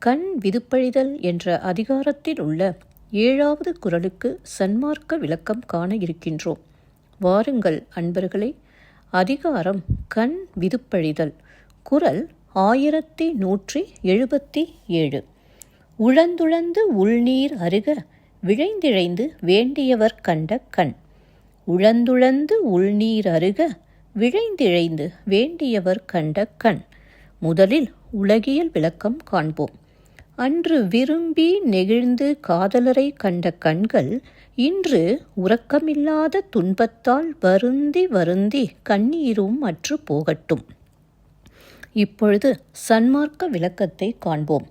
கண் விதுப்பழிதல் என்ற அதிகாரத்தில் உள்ள ஏழாவது குரலுக்கு சன்மார்க்க விளக்கம் காண இருக்கின்றோம். வாருங்கள் அன்பர்களே. அதிகாரம் கண் விதுப்பழிதல். குரல் ஆயிரத்தி நூற்றி எழுபத்தி ஏழு. உழந்துழந்து உள்நீர் அருக விழைந்திழைந்து வேண்டியவர் கண்ட கண். உழந்துழந்து உள்நீர் அருக விழைந்திழைந்து வேண்டியவர் கண்ட கண். முதலில் உலகியல் விளக்கம் காண்போம். அன்று விரும்பி நெகிழ்ந்து காதலரை கண்ட கண்கள் இன்று உறக்கமில்லாத துன்பத்தால் வருந்தி வருந்தி கண்ணீரும் அற்று போகட்டும். இப்பொழுது சன்மார்க்க விளக்கத்தை காண்போம்.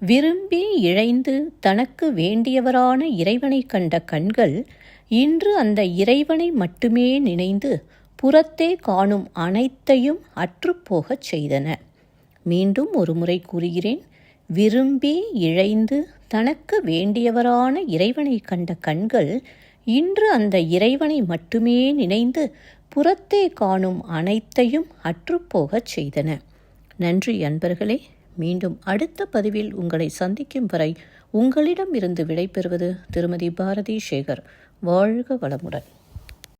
விரும்பி இழைந்து தனக்கு வேண்டியவரான இறைவனை கண்ட கண்கள் இன்று அந்த இறைவனை மட்டுமே நினைந்து புறத்தே காணும் அனைத்தையும் அற்றுப்போகச் செய்தன. மீண்டும் ஒருமுறை கூறுகிறேன். விரும்பி இழைந்து தனக்கு வேண்டியவரான இறைவனை கண்ட கண்கள் இன்று அந்த இறைவனை மட்டுமே நினைந்து புறத்தே காணும் அனைத்தையும் அற்றுப்போகச் செய்தன. நன்றி அன்பர்களே. மீண்டும் அடுத்த பதிவில் உங்களை சந்திக்கும் வரை உங்களிடம் இருந்து விடைபெறுவது திருமதி பாரதி சேகர் வாழ்க வளமுடன்.